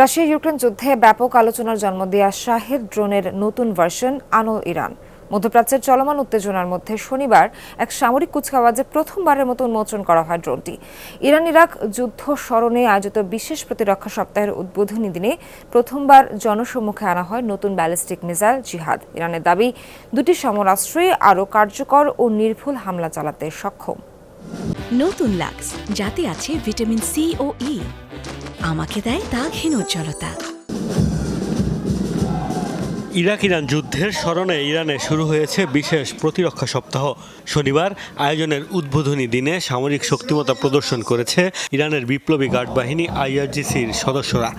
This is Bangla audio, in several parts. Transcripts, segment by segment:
রাশিয়া ইউক্রেন যুদ্ধে ব্যাপক আলোচনার জন্ম দেওয়া শাহেদ ড্রোনের নতুন ভার্সন আনো ইরান। মধ্যপ্রাচ্যের চলমান উত্তেজনার মধ্যে শনিবার এক সামরিক কুচকাওয়াজে প্রথমবারের মতো উন্মোচন করা হয় ড্রোনটি। ইরান ইরাক যুদ্ধ স্মরণে আয়োজিত বিশেষ প্রতিরক্ষা সপ্তাহের উদ্বোধনী দিনে প্রথমবার জনসম্মুখে আনা হয় নতুন ব্যালিস্টিক মিসাইল জিহাদ। ইরানের দাবি, দুটি সমরাস্ত্রই আরও কার্যকর ও নির্ভুল হামলা চালাতে সক্ষম। নতুন লাক্স, যাতে আছে ভিটামিন সি ও ই। আমাকে দেয় তা ঘীন উজ্জ্বলতা। ইরাক ইরান যুদ্ধের স্মরণে ইরানে শুরু হয়েছে বিশেষ প্রতিরক্ষা সপ্তাহ। শনিবার আয়োজনের উদ্বোধনী দিনে সামরিক শক্তিমত্তা প্রদর্শন করেছে ইরানের বিপ্লবী গার্ড বাহিনী আইআরজিসির সদস্যরা।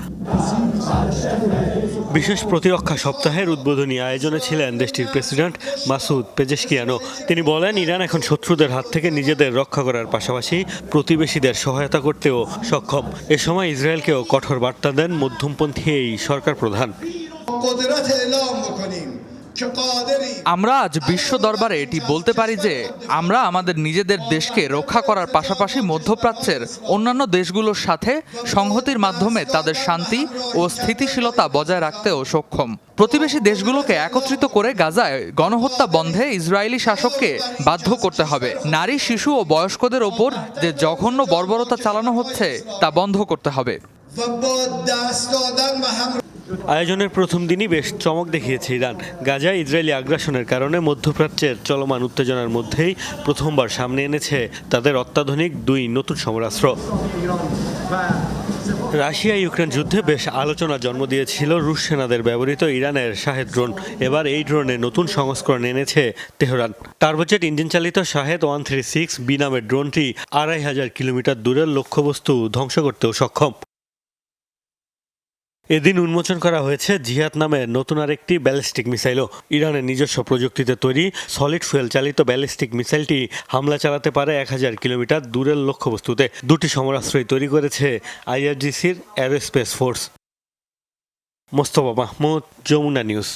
বিশেষ প্রতিরক্ষা সপ্তাহের উদ্বোধনী আয়োজনে ছিলেন দেশটির প্রেসিডেন্ট মাসুদ পেজেশকিয়ানো তিনি বলেন, ইরান এখন শত্রুদের হাত থেকে নিজেদের রক্ষা করার পাশাপাশি প্রতিবেশীদের সহায়তা করতেও সক্ষম। এ সময় ইসরায়েলকেও কঠোর বার্তা দেন মধ্যমপন্থী এই সরকার প্রধান। আমরা আজ বিশ্ব দরবারে এটি বলতে পারি যে আমরা আমাদের নিজেদের দেশকে রক্ষা করার পাশাপাশি মধ্যপ্রাচ্যের অন্যান্য দেশগুলোর সাথে সংহতির মাধ্যমে তাদের শান্তি ও স্থিতিশীলতা বজায় রাখতেও সক্ষম। প্রতিবেশী দেশগুলোকে একত্রিত করে গাজায় গণহত্যা বন্ধে ইসরায়েলি শাসককে বাধ্য করতে হবে। নারী শিশু ও বয়স্কদের ওপর যে জঘন্য বর্বরতা চালানো হচ্ছে তা বন্ধ করতে হবে। আয়োজনের প্রথম দিনই বেশ চমক দেখিয়েছে ইরান। গাজা ইসরায়েলি আগ্রাসনের কারণে মধ্যপ্রাচ্যের চলমান উত্তেজনার মধ্যেই প্রথমবার সামনে এনেছে তাদের অত্যাধুনিক দুই নতুন সমরাস্ত্র। রাশিয়া ইউক্রেন যুদ্ধে বেশ আলোচনার জন্ম দিয়েছিল রুশ সেনাদের ব্যবহৃত ইরানের শাহেদ ড্রোন। এবার এই ড্রোনের নতুন সংস্করণ এনেছে তেহরান। টার্বোজেট ইঞ্জিন চালিত Shahed one three six B নামের ড্রোনটি আড়াই হাজার কিলোমিটার দূরের লক্ষ্যবস্তু ধ্বংস করতেও সক্ষম। এদিন উন্মোচন করা হয়েছে জিহাদ নামে নতুন আরেকটি ব্যালিস্টিক মিসাইলও। ইরানের নিজস্ব প্রযুক্তিতে তৈরি সলিড ফুয়েল চালিত ব্যালিস্টিক মিসাইলটি হামলা চালাতে পারে এক হাজার কিলোমিটার দূরের লক্ষ্যবস্তুতে। দুটি সমরাশ্রয় তৈরি করেছে আইআরজিসির aerospace force. Mostafa Mahmud, Jamuna news.